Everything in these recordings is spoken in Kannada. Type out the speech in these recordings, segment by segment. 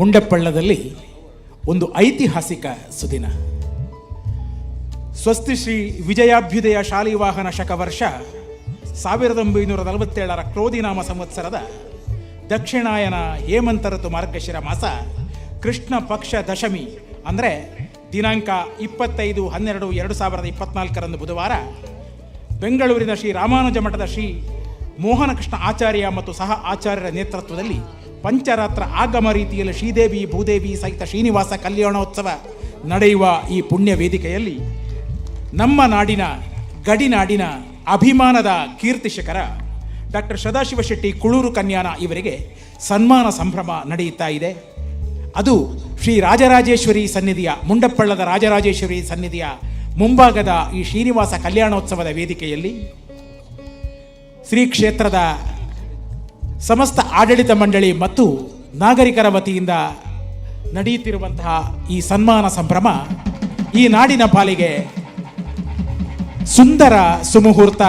ಮುಂಡಪ್ಪಳ್ಳದಲ್ಲಿ ಒಂದು ಐತಿಹಾಸಿಕ ಸುದಿನ. ಸ್ವಸ್ತಿ ಶ್ರೀ ವಿಜಯಾಭ್ಯುದಯ ಶಾಲಿವಾಹನ ಶಕವರ್ಷ ಸಾವಿರದ ಒಂಬೈನೂರ ನಲವತ್ತೇಳರ ಕ್ರೋಧಿನಾಮ ಸಂವತ್ಸರದ ದಕ್ಷಿಣಾಯನ ಹೇಮಂತರತು ಮಾರ್ಗಶಿರ ಮಾಸ ಕೃಷ್ಣ ಪಕ್ಷ ದಶಮಿ ಅಂದರೆ ದಿನಾಂಕ ಇಪ್ಪತ್ತೈದು ಹನ್ನೆರಡು ಎರಡು ಸಾವಿರದ ಇಪ್ಪತ್ನಾಲ್ಕರಂದು ಬುಧವಾರ ಬೆಂಗಳೂರಿನ ಶ್ರೀ ರಾಮಾನುಜ ಮಠದ ಶ್ರೀ ಮೋಹನಕೃಷ್ಣ ಆಚಾರ್ಯ ಮತ್ತು ಸಹ ಆಚಾರ್ಯರ ನೇತೃತ್ವದಲ್ಲಿ ಪಂಚರಾತ್ರ ಆಗಮ ರೀತಿಯಲ್ಲಿ ಶ್ರೀದೇವಿ, ಭೂದೇವಿ ಸಹಿತ ಶ್ರೀನಿವಾಸ ಕಲ್ಯಾಣೋತ್ಸವ ನಡೆಯುವ ಈ ಪುಣ್ಯ ವೇದಿಕೆಯಲ್ಲಿ ನಮ್ಮ ನಾಡಿನ ಗಡಿನಾಡಿನ ಅಭಿಮಾನದ ಕೀರ್ತಿಶಕರ ಡಾಕ್ಟರ್ ಸದಾಶಿವ ಶೆಟ್ಟಿ ಕುಳೂರು ಕನ್ಯಾನ ಇವರಿಗೆ ಸನ್ಮಾನ ಸಂಭ್ರಮ ನಡೆಯುತ್ತಾ ಇದೆ. ಅದು ಶ್ರೀ ರಾಜರಾಜೇಶ್ವರಿ ಸನ್ನಿಧಿಯ, ಮುಂಡಪ್ಪಳ್ಳದ ರಾಜರಾಜೇಶ್ವರಿ ಸನ್ನಿಧಿಯ ಮುಂಭಾಗದ ಈ ಶ್ರೀನಿವಾಸ ಕಲ್ಯಾಣೋತ್ಸವದ ವೇದಿಕೆಯಲ್ಲಿ ಶ್ರೀ ಕ್ಷೇತ್ರದ ಸಮಸ್ತ ಆಡಳಿತ ಮಂಡಳಿ ಮತ್ತು ನಾಗರಿಕರ ವತಿಯಿಂದ ನಡೆಯುತ್ತಿರುವಂತಹ ಈ ಸನ್ಮಾನ ಸಂಭ್ರಮ ಈ ನಾಡಿನ ಪಾಲಿಗೆ ಸುಂದರ ಸುಮುಹೂರ್ತ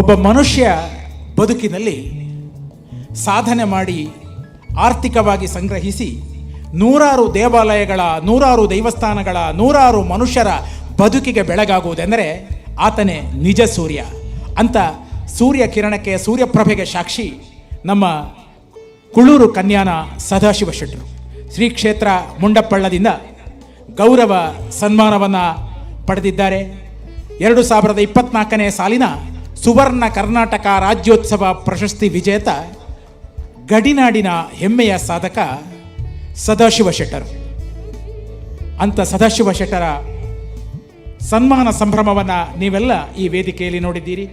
ಒಬ್ಬ ಮನುಷ್ಯ ಬದುಕಿನಲ್ಲಿ ಸಾಧನೆ ಮಾಡಿ ಆರ್ಥಿಕವಾಗಿ ಸಂಗ್ರಹಿಸಿ ನೂರಾರು ದೇವಾಲಯಗಳ, ನೂರಾರು ದೈವಸ್ಥಾನಗಳ, ನೂರಾರು ಮನುಷ್ಯರ ಬದುಕಿಗೆ ಬೆಳಗಾಗುವುದೆಂದರೆ ಆತನೇ ನಿಜ ಸೂರ್ಯ ಅಂತ ಸೂರ್ಯ ಕಿರಣಕ್ಕೆ ಸೂರ್ಯಪ್ರಭೆಗೆ ಸಾಕ್ಷಿ ನಮ್ಮ ಕುಳೂರು ಕನ್ಯಾನ ಸದಾಶಿವ ಶೆಟ್ಟರು. ಶ್ರೀ ಕ್ಷೇತ್ರ ಮುಂಡಪ್ಪಳ್ಳದಿಂದ ಗೌರವ ಸನ್ಮಾನವನ್ನು ಪಡೆದಿದ್ದಾರೆ. ಎರಡು ಸಾವಿರದ ಇಪ್ಪತ್ನಾಲ್ಕನೇ ಸಾಲಿನ ಸುವರ್ಣ ಕರ್ನಾಟಕ ರಾಜ್ಯೋತ್ಸವ ಪ್ರಶಸ್ತಿ ವಿಜೇತ ಗಡಿನಾಡಿನ ಹೆಮ್ಮೆಯ ಸಾಧಕ ಸದಾಶಿವ ಶೆಟ್ಟರು. ಅಂತ ಸದಾಶಿವ ಶೆಟ್ಟರ ಸನ್ಮಾನ ಸಂಭ್ರಮವನ್ನು ನೀವೆಲ್ಲ ಈ ವೇದಿಕೆಯಲ್ಲಿ ನೋಡಿದ್ದೀರಿ.